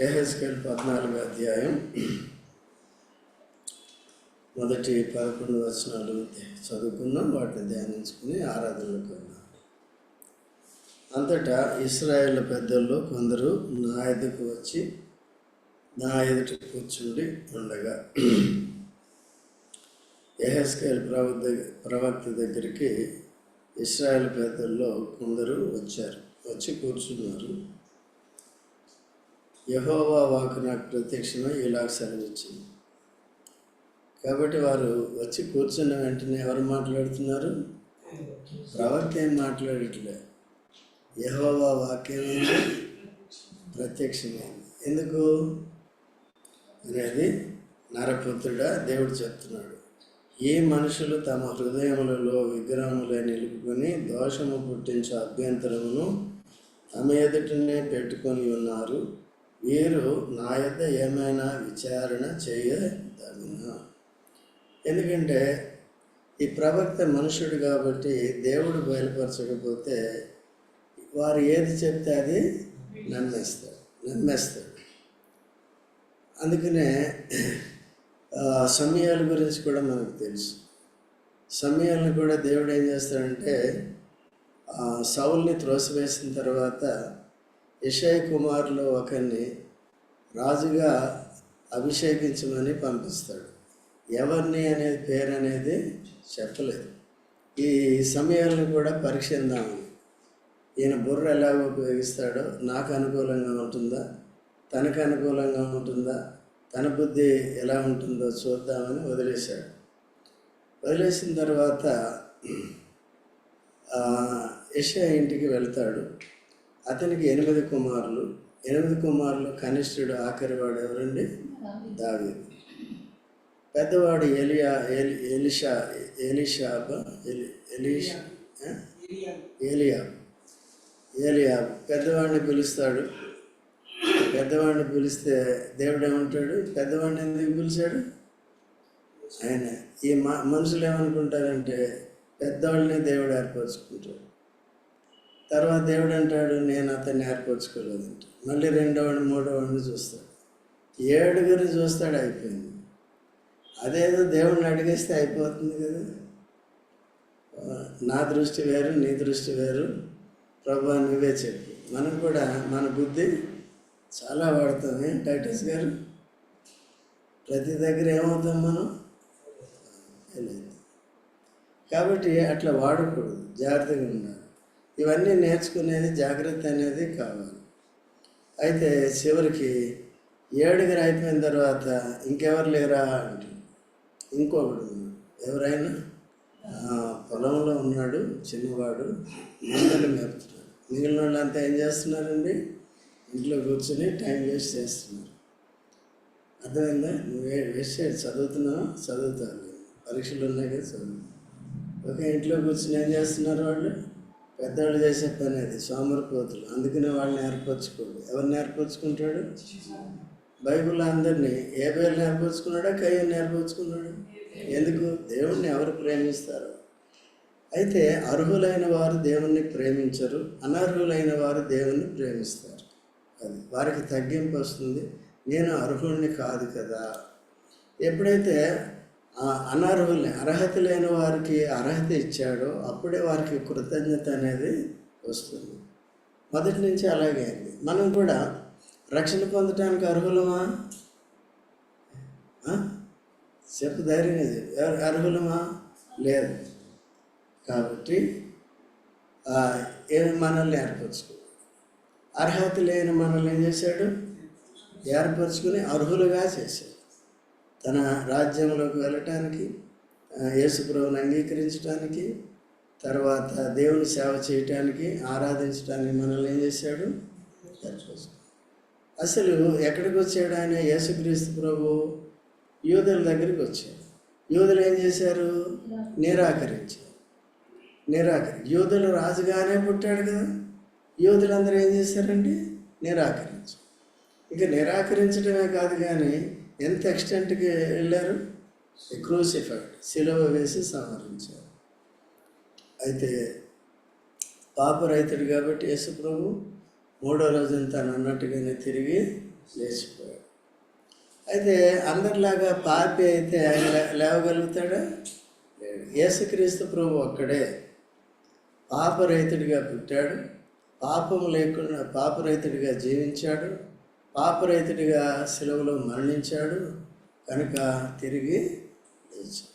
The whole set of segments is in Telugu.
ఏహెస్కేల్ పద్నాలుగు అధ్యాయం మొదటి పదకొండు వచనాలు చదువుకున్నాం వాటిని ధ్యానించుకుని ఆరాధనలకు వెళ్ళాం అంతటా ఇస్రాయేల్ పెద్దల్లో కొందరు నా ఎదుకు వచ్చి నా ఎదుట కూర్చుండి ఉండగా ఎహెస్కేల్ ప్రవక్త ప్రవక్త దగ్గరికి ఇస్రాయేల్ పెద్దల్లో కొందరు వచ్చారు వచ్చి కూర్చున్నారు. యహోవా వాకు నాకు ప్రత్యక్షమై ఇలా సెలవిచ్చింది. కాబట్టి వారు వచ్చి కూర్చున్న వెంటనే ఎవరు మాట్లాడుతున్నారు? ప్రవక్త ఏం మాట్లాడట్లే. యహోవా వాక్యమైంది ప్రత్యక్షమైంది. ఎందుకు? అనేది నరపుత్రుడా? దేవుడు చెప్తున్నాడు. ఈ మనుషులు తమ హృదయములలో విగ్రహములే నిలుపుకొని దోషము పుట్టించే అభ్యంతరమును తమ ఎదుటనే పెట్టుకొని ఉన్నారు. వీరు నా యొక్క ఏమైనా విచారణ చేయదగిన. ఎందుకంటే ఈ ప్రవక్త మనుషుడు కాబట్టి దేవుడు బయలుపరచకపోతే వారు ఏది చెప్తే అది నమ్మేస్తాడు నమ్మేస్తాడు అందుకనే సమయాల గురించి కూడా మనకు తెలుసు. సమయాలను కూడా దేవుడు ఏం చేస్తాడంటే ఆ, సౌల్ని త్రోసివేసిన తర్వాత ఇషయ్ కుమారులో ఒకరిని రాజుగా అభిషేకించమని పంపిస్తాడు. ఎవరిని అనేది పేరు అనేది చెప్పలేదు. ఈ సమయాలను కూడా పరీక్షిద్దామని ఈయన బుర్ర ఎలా ఉపయోగిస్తాడో నాకు అనుకూలంగా ఉంటుందా? తనకు అనుకూలంగా ఉంటుందా? తన బుద్ధి ఎలా ఉంటుందో చూద్దామని వదిలేశాడు. వదిలేసిన తర్వాత యశ ఇంటికి వెళ్తాడు. అతనికి ఎనిమిది కుమారులు. ఎనిమిది కుమారులు కనిష్ఠుడు ఆఖరివాడు ఎవరండి? దావీదు. పెద్దవాడు ఎలియా ఎలి ఎలిషా ఎలిషాబ ఎలి ఎలిషా ఏలియా ఏలియా పెద్దవాడిని పిలుస్తాడు. పెద్దవాడిని పిలిస్తే దేవుడు ఏమంటాడు పెద్దవాడిని ఎందుకు పిలిచాడు? ఆయన ఈ మ మనుషులు ఏమనుకుంటారంటే పెద్దవాళ్ళని దేవుడు ఏర్పరచుకుంటాడు. తర్వాత దేవుడు అంటాడు నేను అతన్ని ఏర్పరచుకోలేదంట. మళ్ళీ రెండోవాడిని మూడోవాడిని చూస్తాడు. ఏడుగురు చూస్తాడు అయిపోయింది. అదేదో దేవుడిని అడిగేస్తే అయిపోతుంది కదా. నా దృష్టి వేరు నీ దృష్టి వేరు. ప్రభు నువ్వే చెప్పు. మనం కూడా మన బుద్ధి చాలా వాడతాం ఏం టైటస్ గారు? ప్రతి దగ్గర ఏమవుతాం మనం? కాబట్టి అట్లా వాడకూడదు. జాగ్రత్తగా ఉండాలి. ఇవన్నీ నేర్చుకునేది జాగ్రత్త అనేది కావాలి. అయితే చివరికి ఏడుగురు అయిపోయిన తర్వాత ఇంకెవరు లేరా అంటే ఇంకొకడు ఎవరైనా? పొలంలో ఉన్నాడు చిన్నవాడు మందలు మేపుతున్నాడు. మిగిలిన వాళ్ళంతా ఏం చేస్తున్నారండి? ఇంట్లో కూర్చొని టైం వేస్ట్ చేస్తున్నారు. అర్థమైందా? నువ్వు వేస్ట్ చేయాలి. చదువుతున్నావా? చదువుతావు. పరీక్షలు ఉన్నాయి కదా చదువు. ఓకే ఇంట్లో కూర్చొని ఏం చేస్తున్నారు వాళ్ళు? పెద్దవాళ్ళు చేసే పని అది సోమరిపోతులు అందుకనే వాళ్ళు నేర్పరచుకోడు ఎవరు నేర్పరచుకుంటాడు బైబిల్ అందరినీ ఏ పేరు నేర్పరచుకున్నాడా కయ్యం నేర్పరచుకున్నాడు ఎందుకు? దేవుణ్ణి ఎవరు ప్రేమిస్తారు? అయితే అర్హులైన వారు దేవుణ్ణి ప్రేమించరు అనర్హులైన వారు దేవుణ్ణి ప్రేమిస్తారు. అది వారికి తగ్గింపు వస్తుంది. నేను అర్హుడిని కాదు కదా. ఎప్పుడైతే అనర్హుల్ని అర్హత లేని వారికి అర్హత ఇచ్చాడో అప్పుడే వారికి కృతజ్ఞత అనేది వస్తుంది. మొదటి నుంచి అలాగే అయింది మనం కూడా రక్షణ పొందటానికి అర్హులమా? చెప్పు ధైర్యం చెప్పు. అర్హులమా? లేదు. కాబట్టి ఏమి మనల్ని ఏర్పరచుకో. అర్హత లేని మనల్ని ఏం చేశాడు? ఏర్పరచుకుని అర్హులుగా చేశాడు. తన రాజ్యంలోకి వెళ్ళటానికి యేసుప్రభుని అంగీకరించడానికి తర్వాత దేవుని సేవ చేయటానికి ఆరాధించడానికి మనల్ని ఏం చేశాడు? అసలు ఎక్కడికి వచ్చాడు ఆయన? యేసుక్రీస్తు ప్రభు యూదుల దగ్గరికి వచ్చాడు. యూదులు ఏం చేశారు? నిరాకరించారు. నిరాకరి యూదులు రాజుగానే పుట్టాడు కదా. యూదులందరూ ఏం చేశారండి? నిరాకరించారు ఇక నిరాకరించడమే కాదు కానీ ఎంత ఎక్స్టెంట్కి వెళ్ళారు? క్రూసిఫైడ్ సిలువ వేసి సంహరించారు. అయితే పాపరైతుడు కాబట్టి యేసు ప్రభు మూడో రోజున తను అన్నట్టుగానే తిరిగి లేచిపోయాడు. అయితే అందరిలాగా పాపి అయితే ఆయన లేవగలుగుతాడా? లేడు. యేసుక్రీస్తు ప్రభు ఒక్కడే. పాపరైతుడిగా పుట్టాడు. పాపం లేకుండా పాపరైతుడిగా జీవించాడు. పాపరహితుడిగా సెలవులో మరణించాడు కనుక తిరిగి లేచాడు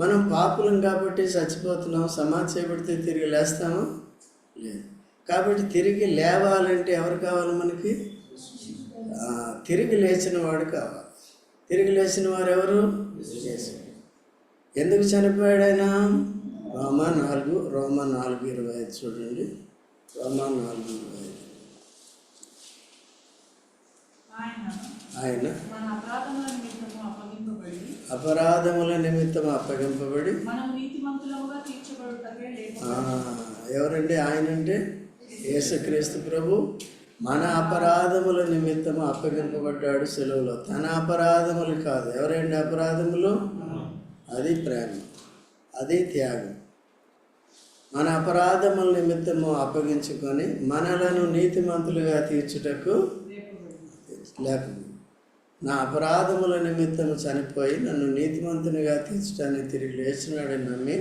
మనం పాపులం కాబట్టి చచ్చిపోతున్నాం సమాధి చేపడితే తిరిగి లేస్తాము? లేదు. కాబట్టి తిరిగి లేవాలంటే ఎవరు కావాలి మనకి? తిరిగి లేచిన వాడు కావాలి. తిరిగి లేచిన వారు ఎవరు? ఎందుకు చనిపోయాడైనా? రోమా నాలుగు రోమా నాలుగు ఇరవై ఐదు చూడండి. రోమా నాలుగు ఇరవై ఐదు. ఆయన అపరాధముల నిమిత్తం అప్పగింపబడి ఎవరండి ఆయన అంటే యేసుక్రీస్తు ప్రభు. మన అపరాధముల నిమిత్తం అప్పగింపబడ్డాడు సెలవులో. తన అపరాధములు కాదు. ఎవరండి అపరాధములు? అది ప్రేమ. అది త్యాగం. మన అపరాధముల నిమిత్తము అప్పగించుకొని మనలను నీతిమంతులుగా తీర్చుటకు లేకపోయింది నా అపరాధముల నిమిత్తం చనిపోయి నన్ను నీతిమంతునిగా తీర్చడానికి తిరిగి లేచినాడని నమ్మి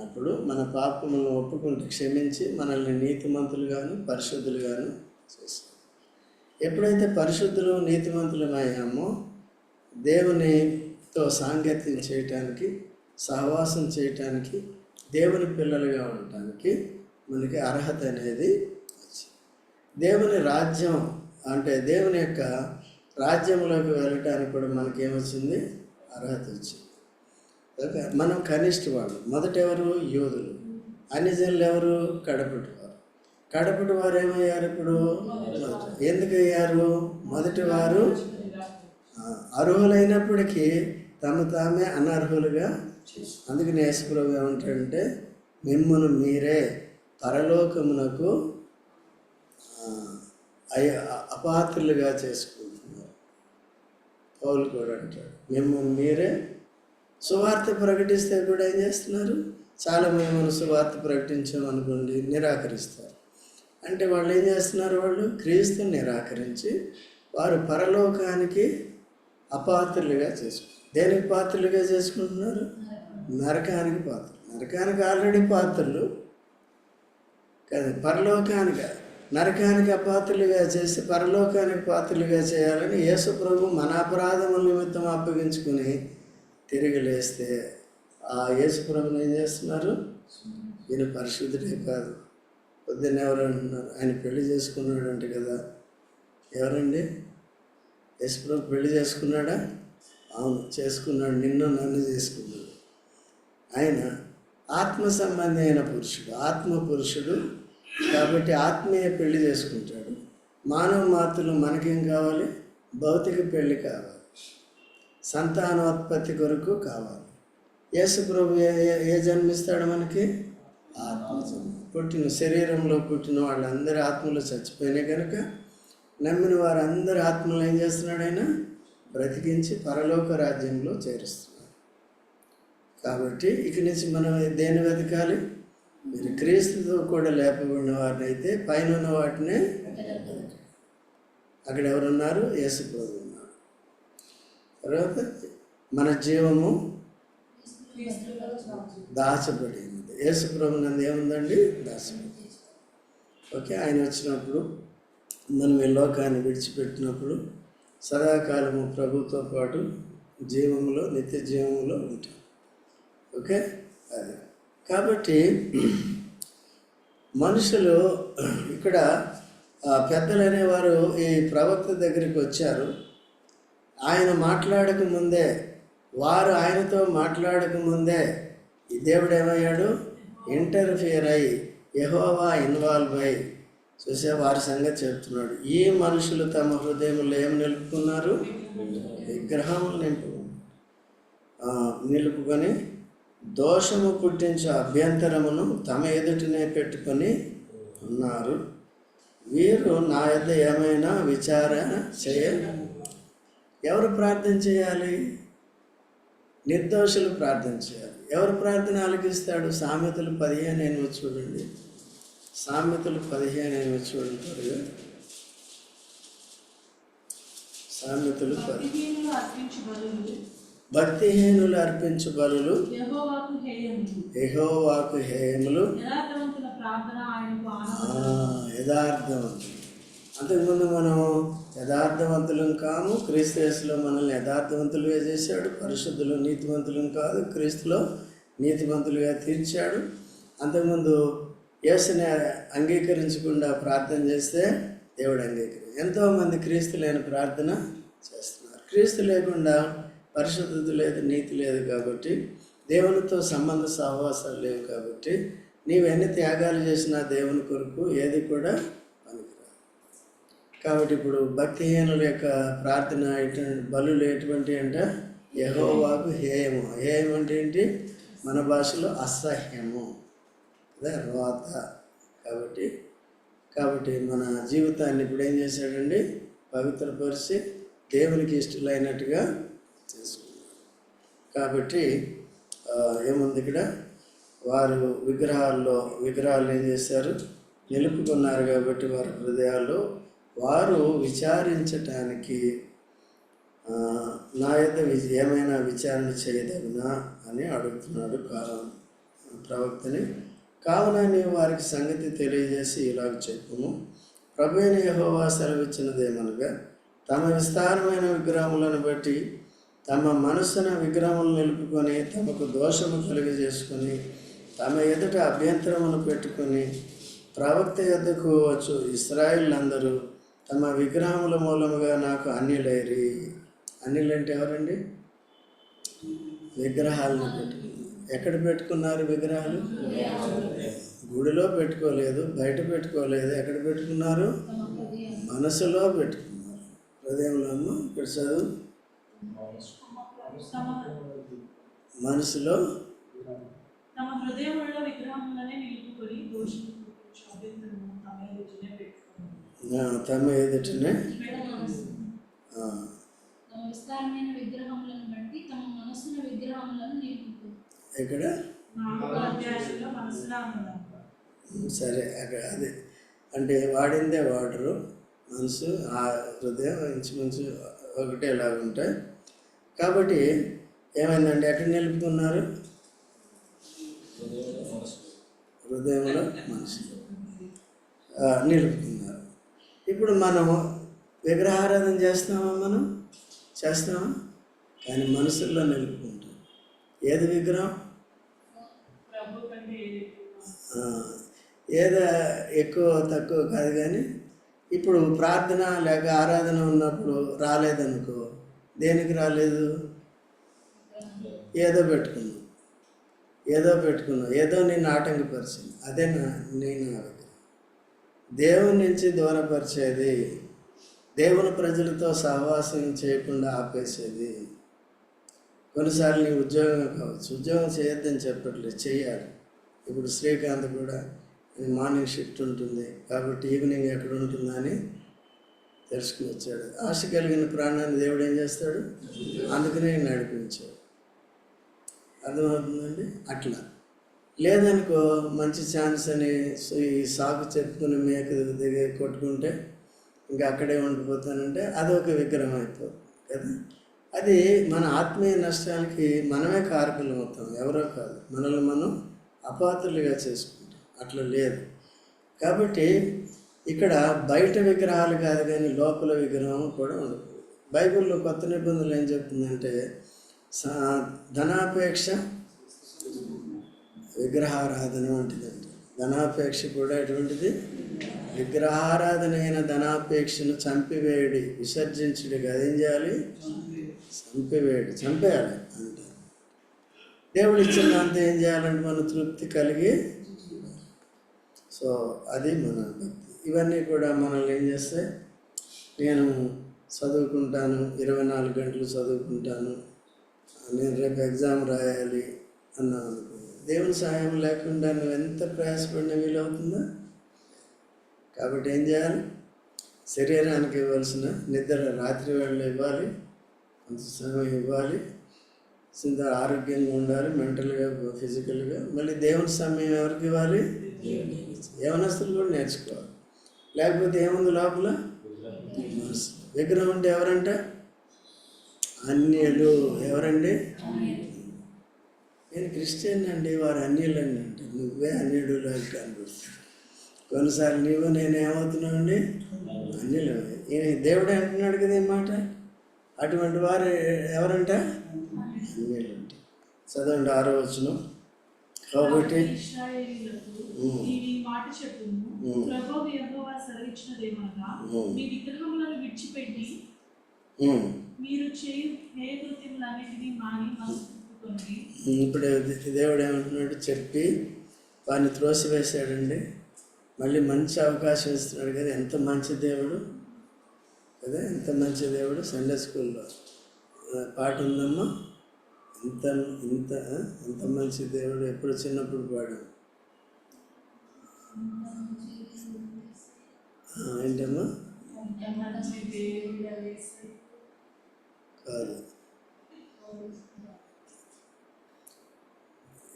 అప్పుడు మన పాపములను ఒప్పుకుంటూ క్షమించి మనల్ని నీతిమంతులుగాను పరిశుద్ధులుగాను చేశాడు ఎప్పుడైతే పరిశుద్ధులు నీతిమంతులమయ్యామో దేవునితో సాంగత్యం చేయటానికి సహవాసం చేయటానికి దేవుని పిల్లలుగా ఉండటానికి మనకి అర్హత అనేది వచ్చింది. దేవుని రాజ్యం అంటే దేవుని యొక్క రాజ్యంలోకి వెళ్ళటానికి కూడా మనకి ఏమొచ్చింది అర్హత వచ్చింది మనం కనిష్ట వాళ్ళు మొదట ఎవరు యోధులు అన్ని జనులు ఎవరు? కడపటి వారు కడపటి వారు ఏమయ్యారు ఇప్పుడు? ఎందుకు అయ్యారు మొదటి వారు అర్హులైనప్పటికీ తమ తామే అనర్హులుగా అందుకని యేసుప్రభు ఏమంటాడంటే మిమ్మల్ని మీరే పరలోకమునకు అయ- అపాత్రులుగా చేసుకుంటున్నారు పౌలు కూడా అంటాడు మిమ్మల్ని మీరే సువార్త ప్రకటిస్తే కూడా ఏం చేస్తున్నారు? చాలా మిమ్మల్ని సువార్త ప్రకటించామనుకోండి నిరాకరిస్తారు. అంటే వాళ్ళు ఏం చేస్తున్నారు వాళ్ళు? క్రీస్తుని నిరాకరించి వారు పరలోకానికి అపాత్రులుగా చేసుకుంటారు దేనికి పాత్రలుగా చేసుకుంటున్నారు? నరకానికి పాత్రలు నరకానికి ఆల్రెడీ పాత్రలు. కదా పరలోకానికి నరకానికి అపాత్రులుగా చేసి పరలోకానికి పాత్రలుగా చేయాలని యేసు ప్రభు మన అపరాధముల నిమిత్తం అప్పగించుకుని తిరిగి లేస్తే ఆ యేసు ప్రభుని ఏం చేస్తున్నారు? ఈయన పరిశుద్ధుడే కాదు. పొద్దున్న ఎవరు అంటున్నారు ఆయన పెళ్ళి చేసుకున్నాడు అంటే కదా. ఎవరండి? యేసు ప్రభు పెళ్ళి చేసుకున్నాడా? అవును చేసుకున్నాడు. నిన్ను నన్ను చేసుకున్నాడు. ఆయన ఆత్మ సంబంధి అయిన పురుషుడు ఆత్మ పురుషుడు కాబట్టి ఆత్మీయ పెళ్ళి చేసుకుంటాడు. మానవ మాతృలు మనకేం కావాలి? భౌతిక పెళ్ళి కావాలి. సంతానోత్పత్తి కొరకు కావాలి. యేసు ప్రభు ఏ ఏ- జన్మిస్తాడు మనకి? ఆత్మ పుట్టిన శరీరంలో పుట్టిన వాళ్ళందరి ఆత్మలు చచ్చిపోయినాయి కనుక నమ్మిన వారందరి ఆత్మలు ఏం చేస్తున్నాడు ఆయన? బ్రతికించి పరలోక రాజ్యంలో చేరుస్తున్నాడు. కాబట్టి ఇక నుంచి మనం దేని వెతకాలి? మీరు క్రీస్తుతో కూడా లేపబడిన వారిని అయితే పైన ఉన్న వాటినే అక్కడ ఎవరున్నారు? ఏసుప్రభు ఉన్నారు. తర్వాత మన జీవము దాచబడింది. యేసుప్రభు నందు ఏముందండి? దాచబడి ఓకే ఆయన వచ్చినప్పుడు మనం ఈ లోకాన్ని విడిచిపెట్టినప్పుడు సదాకాలము ప్రభుతో పాటు జీవంలో నిత్య జీవంలో ఉంటాం. ఓకే అది. కాబట్టి మనుషులు ఇక్కడ పెద్దలు అనేవారు ఈ ప్రవక్త దగ్గరికి వచ్చారు. ఆయన మాట్లాడక ముందే వారు ఆయనతో మాట్లాడక ముందే ఈ దేవుడు ఏమయ్యాడు? ఇంటర్ఫియర్ అయ్యి యహోవా ఇన్వాల్వ్ అయ్యి చూసే వారి సంగతి చెప్తున్నాడు. ఈ మనుషులు తమ హృదయంలో ఏం నిలుపుకున్నారు? విగ్రహములు నింపు నిలుపుకొని దోషము పుట్టించే అభ్యంతరమును తమ ఎదుటనే పెట్టుకొని ఉన్నారు. వీరు నా యొద్ద ఏమైనా విచారణ చేయ ఎవరు ప్రార్థన చేయాలి? నిర్దోషులు ప్రార్థన చేయాలి. ఎవరు ప్రార్థన ఆలకిస్తాడు? సామెతలు పదిహేను ఎనిమిది చూడండి. సామెతలు పదిహేను ఎనిమిది చూడండి త్వరగా. సామెతలు పదిహేను భక్తిహీనులు అర్పించు బలులు యెహోవాకు హేయములు. యథార్థవంతుల అంతకుముందు మనం యథార్థవంతులం కాము క్రీస్తు యేసులో మనల్ని యథార్థవంతులుగా చేశాడు. పరిశుద్ధులు నీతివంతులం కాదు క్రీస్తులో నీతివంతులుగా తీర్చాడు. అంతకుముందు యేసుని అంగీకరించకుండా ప్రార్థన చేస్తే దేవుడు అంగీకరి ఎంతోమంది క్రీస్తు లేని ప్రార్థన చేస్తున్నారు. క్రీస్తు లేకుండా పరిశుద్ధత లేదు నీతి లేదు కాబట్టి దేవునితో సంబంధ సహవాసాలు లేవు కాబట్టి నీవెన్ని త్యాగాలు చేసినా దేవుని కొరకు ఏది కూడా పనికిరాదు. కాబట్టి ఇప్పుడు భక్తిహీనుల యొక్క ప్రార్థన ఎటువంటి బలులు ఎటువంటి అంటే? యహోవాకు హేయము. హేయం అంటే ఏంటి? మన భాషలో అసహ్యము. అదే రోత. కాబట్టి కాబట్టి మన జీవితాన్ని ఇప్పుడు ఏం చేశాడండి? పవిత్రపరిచి దేవునికి ఇష్టలైనట్టుగా చేసుకున్నాడు కాబట్టి ఏముంది ఇక్కడ? వారు విగ్రహాల్లో విగ్రహాలు ఏం చేశారు? నిలుపుకున్నారు కాబట్టి వారి హృదయాల్లో వారు విచారించటానికి నా యొక్క వి- ఏమైనా విచారణ చేయదగినా అని అడుగుతున్నాడు కా ప్రవక్తని. కావున నీవు వారికి సంగతి తెలియజేసి ఇలాగ చెప్పుము. ప్రభు అయిన యెహోవా సెలవిచ్చినదేమనగా తమ విస్తారమైన విగ్రహములను బట్టి తమ మనస్సున విగ్రహములు నిలుపుకొని తమకు దోషము కలిగజేసుకొని తమ ఎదుట అభ్యంతరమును పెట్టుకొని ప్రవక్త యొద్దకు వచ్చు ఇస్రాయిళ్ళందరూ తమ విగ్రహముల మూలముగా నాకు అన్యులైరి. అన్యులు అంటే ఎవరండి? విగ్రహాలను పెట్టుకున్నారు ఎక్కడ పెట్టుకున్నారు విగ్రహాలు? గుడిలో పెట్టుకోలేదు బయట పెట్టుకోలేదు. ఎక్కడ పెట్టుకున్నారు? మనసులో పెట్టుకున్నారు. హృదయంలో ఇక్కడ చదువు. మనసులో తమ హృదయములలో విగ్రహములనే నిలుపుకొని దోషులు తమ ఎదుటనే తమ విస్తారమైన విగ్రహములను బట్టి తమ మనసున విగ్రహములను ఉన్నదాం సరే అక్కడ అదే. అంటే వాడిందే వాడరు. మనసు ఆ హృదయం ఇంచుమించు ఒకటేలాగా ఉంటాయి కాబట్టి ఏమైందండి? ఎక్కడ నిలుపుకున్నారు? హృదయంలో మనసు నిలుపుకున్నారు. ఇప్పుడు మనం విగ్రహారాధన చేస్తామా మనం? చేస్తామా కానీ మనసుల్లో నిలుపుకుంటాం. ఏది విగ్రహం? ఏదో ఎక్కువ తక్కువ కాదు కానీ ఇప్పుడు ప్రార్థన లేక ఆరాధన ఉన్నప్పుడు రాలేదనుకో దేనికి రాలేదు? ఏదో పెట్టుకున్నావు ఏదో పెట్టుకున్నావు ఏదో నేను ఆటంకపరిచింది. అదే నా నేను దేవుని నుంచి దూరపరిచేది దేవుని ప్రజలతో సహవాసం చేయకుండా ఆపేసేది. కొన్నిసార్లు నీ ఉద్యోగం కావచ్చు. ఉద్యోగం చేయొద్దని చెప్పట్లేదు. చేయాలి ఇప్పుడు శ్రీకాంత్ కూడా మార్నింగ్ షిఫ్ట్ ఉంటుంది. కాబట్టి ఈవినింగ్ ఎక్కడ ఉంటుందా అని తెలుసుకుని వచ్చాడు. ఆశ కలిగిన ప్రాణాన్ని దేవుడు ఏం చేస్తాడు? అందుకనే నడిపించాడు. అర్థమవుతుందండి? అట్లా. లేదనుకో మంచి ఛాన్స్ అని ఈ సాకు చెప్పుకుని మేక దిగి కొట్టుకుంటే ఇంకా అక్కడే ఉండిపోతానంటే అదొక విగ్రహం అయిపోతుంది కదా? అది మన ఆత్మీయ నష్టానికి మనమే కారకులు అవుతాం. ఎవరో కాదు. మనల్ని మనం అపాత్రులుగా చేసుకుంటాం. అట్లా లేదు. కాబట్టి ఇక్కడ బయట విగ్రహాలు కాదు కానీ లోపల విగ్రహం కూడా ఉంది. బైబిల్లో కొత్త నిబంధనలు ఏం చెప్తుందంటే ధనాపేక్ష విగ్రహారాధన వంటిదండి ధనాపేక్ష కూడా ఎటువంటిది? విగ్రహారాధన అయిన ధనాపేక్షను చంపివేయడి విసర్జించుడి అదేం చేయాలి? చంపివేయడి చంపేయాలి అంటారు దేవుడు ఇచ్చిన అంత ఏం చేయాలంటే మన తృప్తి కలిగి సో అది మన భక్తి ఇవన్నీ కూడా మనల్ని ఏం చేస్తే నేను చదువుకుంటాను ఇరవై నాలుగు గంటలు చదువుకుంటాను నేను రేపు ఎగ్జామ్ రాయాలి అన్నాను అనుకో. దేవుని సహాయం లేకుండా నువ్వు ఎంత ప్రయాసపడిన వీలవుతుందా? కాబట్టి ఏం చేయాలి? శరీరానికి ఇవ్వాల్సిన నిద్ర రాత్రి వేళ ఇవ్వాలి కొంత సమయం ఇవ్వాలి సింత ఆరోగ్యంగా ఉండాలి మెంటల్గా ఫిజికల్గా. మళ్ళీ దేవుని సమయం ఎవరికి ఇవ్వాలి? యవనస్తులు కూడా నేర్చుకోవాలి లేకపోతే ఏముంది లోపల? విగ్రహం అంటే ఎవరంట? అన్యులు. ఎవరండి? నేను క్రిస్టియన్ అండి వారు అన్యులు అండి అంటే నువ్వే అన్యుడు లాగా కనిపిస్తుంది కొన్నిసార్లు నీవు నేను ఏమవుతున్నావు అండి అన్యులు దేవుడే అంటున్నాడు కదా మాట? అటువంటి వారు ఎవరంట? అన్యులు అంటే చదవండి ఆరో వచ్చినాం కాబట్టి మాట చెప్పుము యెహోవా సెలవిచ్చినదేమనగా. మీ విగ్రహములను విడిచిపెట్టి మీరు చేయు కృత్యములన్నిటినీ మాని ఇప్పుడు దేవుడు ఏమంటున్నాడు చెప్పి వాడిని త్రోసివేశాడండి. మళ్ళీ మంచి అవకాశం ఇస్తున్నాడు కదా ఎంత మంచి దేవుడు? కదా ఎంత మంచి దేవుడు? సండే స్కూల్లో. పాట ఉందమ్మా? ఇంత ఇంత ఇంత మంచి దేవుడు ఎప్పుడు చిన్నప్పుడు పాడు ఏంటమ్మా? కాదు.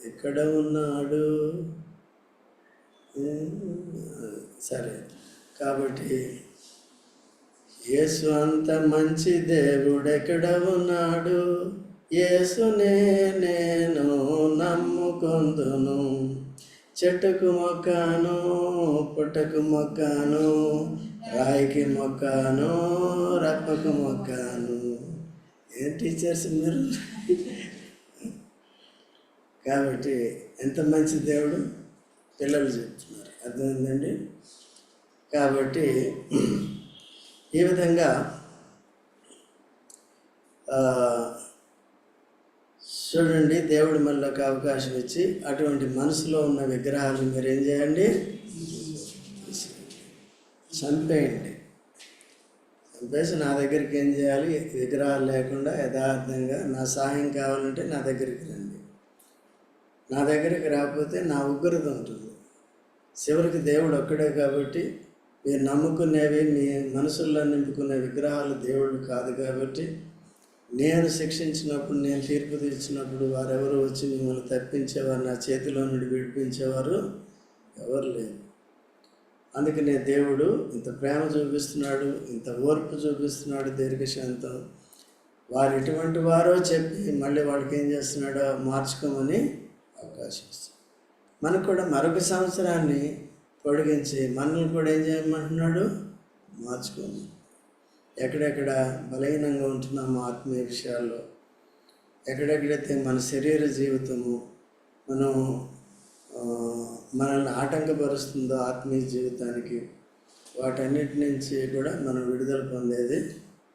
ఎక్కడ ఉన్నాడు? సరే. కాబట్టి యేసు అంత మంచి దేవుడు ఎక్కడ ఉన్నాడు? యేసునే నేను నమ్ముకొందును. చెట్టుకు మొక్కాను పుట్టకు మొక్కాను రాయికి మొక్కాను రప్పకు మొక్కాను. ఏం టీచర్స్ మీరు? కాబట్టి ఎంత మంచి దేవుడు? పిల్లలు చెప్తున్నారు. అర్థమైందండి? కాబట్టి ఈ విధంగా చూడండి దేవుడు మళ్ళీ ఒక అవకాశం ఇచ్చి అటువంటి మనసులో ఉన్న విగ్రహాలు మీరు ఏం చేయండి? చంపేయండి. చంపేసి నా దగ్గరికి ఏం చేయాలి? విగ్రహాలు లేకుండా యథార్థంగా నా సహాయం కావాలంటే నా దగ్గరికి రండి. నా దగ్గరికి రాకపోతే నా ఉగ్రత ఉంటుంది. చివరికి దేవుడు ఒక్కడే కాబట్టి మీరు నమ్ముకునేవి మీ మనసుల్లో నింపుకునే విగ్రహాలు దేవుడు కాదు కాబట్టి నేను శిక్షించినప్పుడు నేను తీర్పు తీర్చినప్పుడు వారెవరు వచ్చి మిమ్మల్ని తప్పించేవారు నా చేతిలో నుండి విడిపించేవారు ఎవరు లేరు. అందుకనే దేవుడు ఇంత ప్రేమ చూపిస్తున్నాడు ఇంత ఓర్పు చూపిస్తున్నాడు దీర్ఘశాంతం. వారు ఎటువంటి వారో చెప్పి మళ్ళీ వాళ్ళకి ఏం చేస్తున్నాడో మార్చుకోమని అవకాశం ఇస్తుంది మనకు కూడా మరొక సంవత్సరాన్ని పొడిగించి మనల్ని కూడా ఏం చేయమంటున్నాడు? మార్చుకోమని. ఎక్కడెక్కడ బలహీనంగా ఉంటున్నామో ఆత్మీయ విషయాల్లో ఎక్కడెక్కడైతే మన శరీర జీవితము మనం మనల్ని ఆటంకపరుస్తుందో ఆత్మీయ జీవితానికి వాటన్నిటి నుంచి కూడా మనం విడుదల పొందేది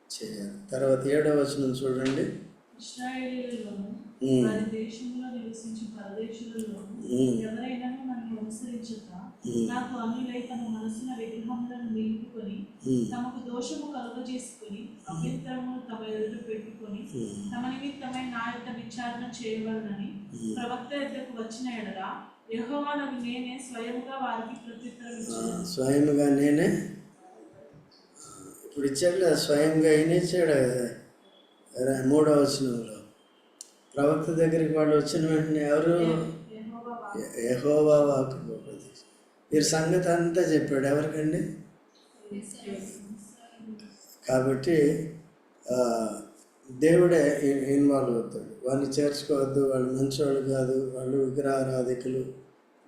చేయాలి తర్వాత ఏడవ వచనం చూడండి దేశంలో నివసించే. ఎవరైనా అనుసరించక. నాకు అన్యులై తమ మనసున విగ్రహములను నిలుపుకొని. తమకు దోషము కలుగజేసుకొని అభ్యంతరము తమ ఎదుట పెట్టుకొని. తమ నిమిత్తమై నా యొక్క విచారణ చేయవలనని ప్రవక్త యొద్దకు వచ్చిన ఎడల యెహోవానకు నేనే స్వయముగా వారికి ప్రత్యుత్తరం స్వయంగా నేనే? ఇప్పుడు ఇచ్చాడు కదా స్వయంగా ఈయన ఇచ్చాడు మూడవ వచనంలో. ప్రవక్త దగ్గరికి వాళ్ళు వచ్చిన వెంటనే ఎవరు? యెహోవా వాక్కు. ఎ- మీరు వీరి సంగతి అంతా చెప్పాడు. ఎవరికండి? కాబట్టి దేవుడే ఇన్వాల్వ్ అవుతాడు. వాళ్ళని చేర్చుకోవద్దు వాళ్ళు మంచివాళ్ళు కాదు వాళ్ళు విగ్రహారాధికులు.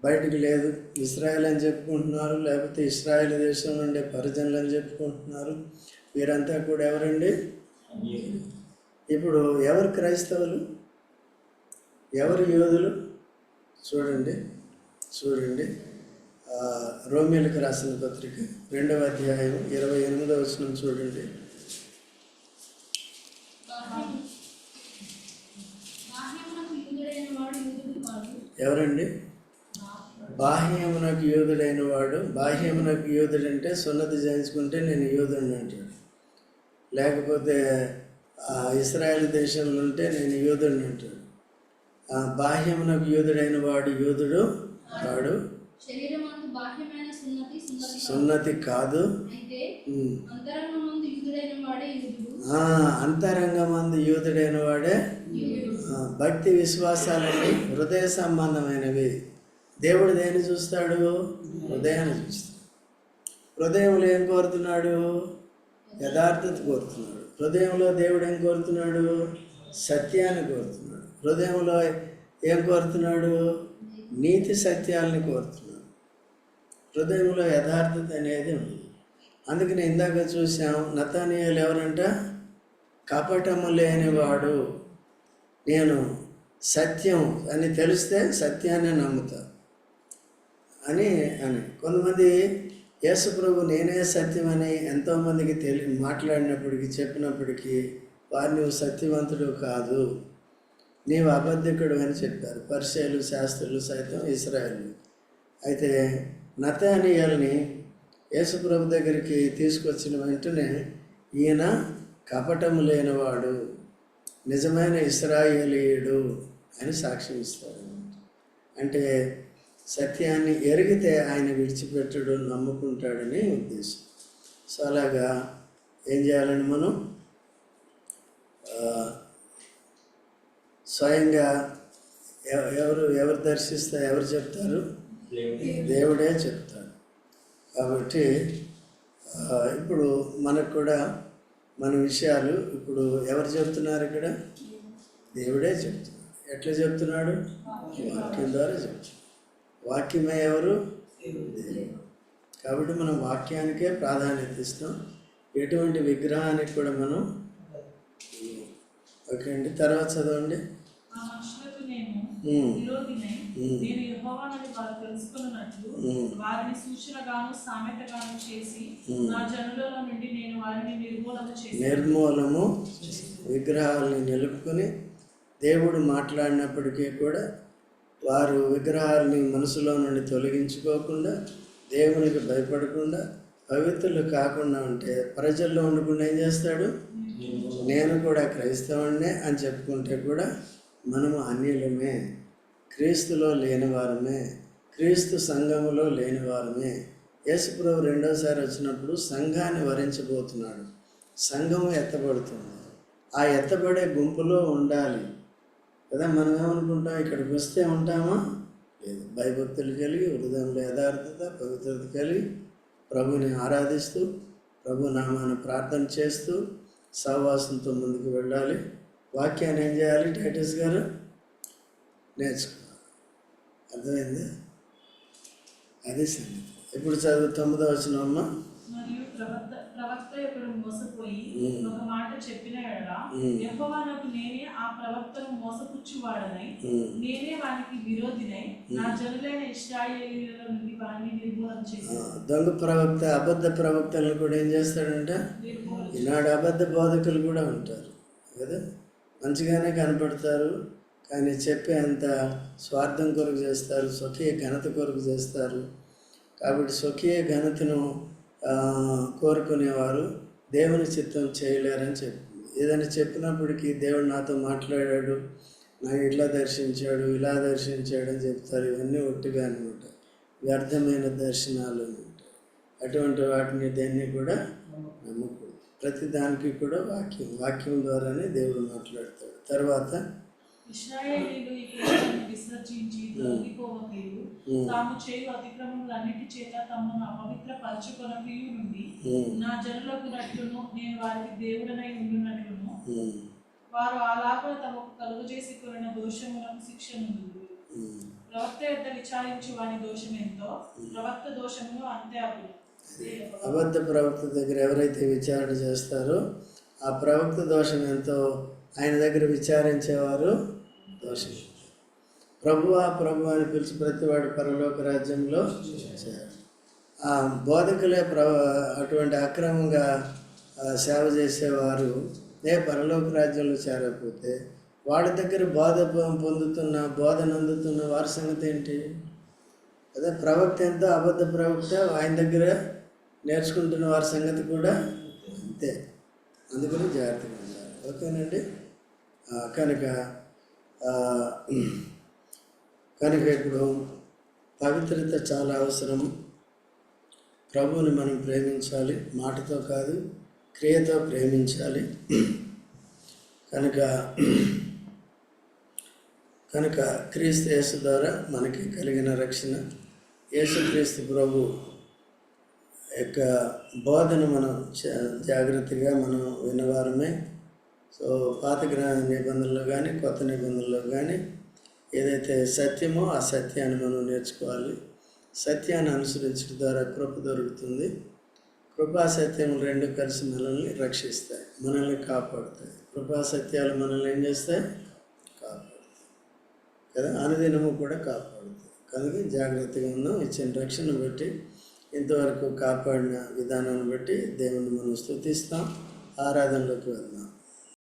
బయటికి లేదు. ఇస్రాయల్ అని చెప్పుకుంటున్నారు లేకపోతే ఇస్రాయల్ దేశం నుండి పరిజనులు అని చెప్పుకుంటున్నారు. వీరంతా కూడా ఎవరండి? ఇప్పుడు ఎవరు క్రైస్తవులు? ఎవరు యోధులు? చూడండి చూడండి. రోమిలకు రాసిన పత్రిక రెండవ అధ్యాయం ఇరవై ఎనిమిదవ వచనం చూడండి. ఎవరండి? బాహ్యమునకు యోధుడైన వాడు. బాహ్యమునకు యోధుడు అంటే సున్నతి చేయించుకుంటే నేను యోధుడిని అంటాడు. లేకపోతే ఆ, ఇస్రాయేల్ దేశంలో ఉంటే నేను యోధుడిని అంటాడు. బాహ్యమునకు యోధుడైన వాడు యోధుడు వాడు సున్నతి కాదు. అంతరంగమందు యూదుడైన వాడే భక్తి విశ్వాసాలన్నీ హృదయ సంబంధమైనవి. దేవుడు దేన్ని చూస్తాడు? హృదయాన్ని చూస్తాడు. హృదయంలో ఏం కోరుతున్నాడు? యథార్థత కోరుతున్నాడు. హృదయంలో దేవుడు ఏం కోరుతున్నాడు? సత్యాన్ని కోరుతున్నాడు. హృదయంలో ఏం కోరుతున్నాడు? నీతి సత్యాలని కోరుతున్నాను. హృదయంలో యథార్థత అనేది ఉంది. అందుకని ఇందాక చూసాం నతానీయులు ఎవరంట? కపటము లేనివాడు. నేను సత్యం అని తెలిస్తే సత్యాన్ని నమ్ముతా అని అని. కొంతమంది యేసుప్రభు నేనే సత్యం అని ఎంతోమందికి తెలి మాట్లాడినప్పటికీ చెప్పినప్పటికీ వారు నువ్వు సత్యవంతుడు కాదు. నీవు అబద్ధికుడు అని చెప్పారు. పరిచయలు శాస్త్రులు సైతం ఇస్రాయల్ అయితే నతానియల్ని యేసుప్రభు దగ్గరికి తీసుకొచ్చిన వెంటనే ఈయన కపటము లేనివాడు నిజమైన ఇస్రాయేలీయుడు అని సాక్ష్యం ఇస్తాడు అంటే సత్యాన్ని ఎరిగితే ఆయన విడిచిపెట్టడు నమ్ముకుంటాడని ఉద్దేశం. సో అలాగా ఏం చేయాలని మనం స్వయంగా ఎవ- ఎవరు ఎవరు దర్శిస్తే ఎవరు చెప్తారు? దేవుడే. చెప్తాడు. కాబట్టి ఇప్పుడు మనకు కూడా మన విషయాలు ఇప్పుడు ఎవరు చెప్తున్నారు ఇక్కడ? దేవుడే చెప్తున్నాడు. ఎట్లా చెప్తున్నాడు? వాక్యం ద్వారా చెప్తున్నాడు. వాక్యమే ఎవరు? కాబట్టి మనం వాక్యానికే ప్రాధాన్యత ఇస్తాం. ఎటువంటి విగ్రహానికి కూడా మనం. ఓకే అండి తర్వాత చదవండి ఆ మనుషులకు నేను ఉమ్, విరోధినై ఉమ్. నేను యెహోవానని వారు తెలుసుకున్నట్లు ఉమ్. వారిని సూచనగాను సామెతగాను చేసి ఉమ్. నా జనులలో నుండి నేను వారిని నిర్మూలన చేసి నిర్మూలము విగ్రహాలని నిలుపుకొని దేవుడు మాట్లాడినప్పటికీ కూడా వారు విగ్రహాలని మనసులో నుండి తొలగించుకోకుండా దేవునికి భయపడకుండా పవిత్రులు కాకుండా ఉంటే ప్రజల్లో ఉండకుండా ఏం చేస్తాడు నేను కూడా క్రైస్తవుడినే అని చెప్పుకుంటే కూడా మనము అన్యులమే క్రీస్తులో లేనివారమే క్రీస్తు సంఘములో లేనివారమే. యేసుప్రభు రెండోసారి వచ్చినప్పుడు సంఘాన్ని వరించబోతున్నాడు. సంఘము ఎత్తబడుతుంది. ఆ ఎత్తబడే గుంపులో ఉండాలి. కదా మనం ఏమనుకుంటాం? ఇక్కడికి వస్తే ఉంటామా? లేదు. భయభక్తులు కలిగి హృదయంలో యథార్థత పవిత్రత కలిగి ప్రభుని ఆరాధిస్తూ ప్రభు నామాన్ని ప్రార్థన చేస్తూ సహవాసంతో ముందుకు వెళ్ళాలి. వాక్యాన్ని ఏం చేయాలి? టైటస్ గారు నేర్చుకోవాలి. అర్థమైంది? అదే సంగతి. ఇప్పుడు చదువు తొమ్మిదో వచ్చిన అమ్మ ప్రవక్త ప్రవక్త ఒకడు మోసపోయి ఉమ్. ఒక మాట చెప్పిన ఎడల ఉమ్. యెహోవా నాకు నేనే ఆ ప్రవక్తను మోసపుచ్చువాడనై ఉమ్. నేనే వానికి విరోధినై నా జనులైన ఇస్రాయేలీల నుండి వారిని నిర్మూలన ఆ, చేసి దొంగ ప్రవక్త అబద్ధ ప్రవక్తలను కూడా ఏం చేస్తాడంట ఈనాడు అబద్ధ బోధకులు కూడా ఉంటారు కదా మంచిగానే కనపడతారు కానీ చెప్పే అంత స్వార్థం కొరకు చేస్తారు స్వకీయ ఘనత కొరకు చేస్తారు కాబట్టి స్వకీయ ఘనతను కోరుకునేవారు దేవుని చిత్తం చేయలేరని చెప్తుంది ఏదైనా చెప్పినప్పటికీ దేవుడు నాతో మాట్లాడాడు నాకు ఇట్లా దర్శించాడు ఇలా దర్శించాడు అని చెప్తారు. ఇవన్నీ ఒట్టిగా అనమాట వ్యర్థమైన దర్శనాలు అనమాట అటువంటి వాటిని దేన్ని కూడా నమ్మకూడదు. ప్రతి దానికి కూడా వాక్యం వాక్యం ద్వారానే దేవుడు మాట్లాడతాడు. తర్వాత ఇస్రాయేలీలు ఈ విసర్జించి తాము చేయు అతిక్రమములన్నిటి చేత తమను అపవిత్ర పరచుకొనకయు నుండి ఉమ్, నా జనులకు నేను వారికి దేవుడనై ఉండునట్లును. వారు అలాగ తమకు కలుగు చేసి కొనిన దోషములకు శిక్ష నుండు ఉమ్. ప్రవక్త యొక్క విచారించి వాని దోషం ఎంతో ప్రవక్త దోషమును అంతే అప్పుడు అబద్ధ ప్రవక్త దగ్గర ఎవరైతే విచారణ చేస్తారో ఆ ప్రవక్త దోషం ఎంతో ఆయన దగ్గర విచారించేవారు దోషం ప్రభువా ప్రభు అని పిలిచి ప్రతివాడు పరలోక రాజ్యంలో ఆ బోధకులే ప్ర అటువంటి అక్రమంగా సేవ చేసేవారు ఏ పరలోక రాజ్యంలో చేరకపోతే వాళ్ళ దగ్గర బోధ పొందుతున్న బోధన అందుతున్న వారి సంగతి ఏంటి? అదే ప్రవక్త ఎంతో అబద్ధ ప్రవక్త ఆయన దగ్గర నేర్చుకుంటున్న వారి సంగతి కూడా అంతే. అందుకని జాగ్రత్తగా ఉండాలి. ఓకేనండి? కనుక కనుక ఇప్పుడు పవిత్రత చాలా అవసరం. ప్రభువుని మనం ప్రేమించాలి మాటతో కాదు క్రియతో ప్రేమించాలి. కనుక కనుక క్రీస్తు యేసు ద్వారా మనకి కలిగిన రక్షణ యేసుక్రీస్తు ప్రభు యొక్క బోధన మనం జాగ్రత్తగా మనం విన్నవారమే. సో పాత గ్రహ నిబంధనలు కానీ కొత్త నిబంధనలు కానీ ఏదైతే సత్యమో ఆ సత్యాన్ని మనం నేర్చుకోవాలి. సత్యాన్ని అనుసరించడం ద్వారా కృప దొరుకుతుంది. కృపా సత్యం రెండు కలిసి మనల్ని రక్షిస్తాయి మనల్ని కాపాడుతాయి. కృపా సత్యాలు మనల్ని ఏం చేస్తాయి? కాపాడుతాయి. కదా? అనుదినము కూడా కాపాడుతాయి. కనుక జాగ్రత్తగా ఉన్నాం. ఇచ్చిన రక్షణ బట్టి ఇంతవరకు కాపాడిన విధానాన్ని బట్టి దేవుని మనం స్తుతిస్తాం ఆరాధనలోకి వెళ్దాం.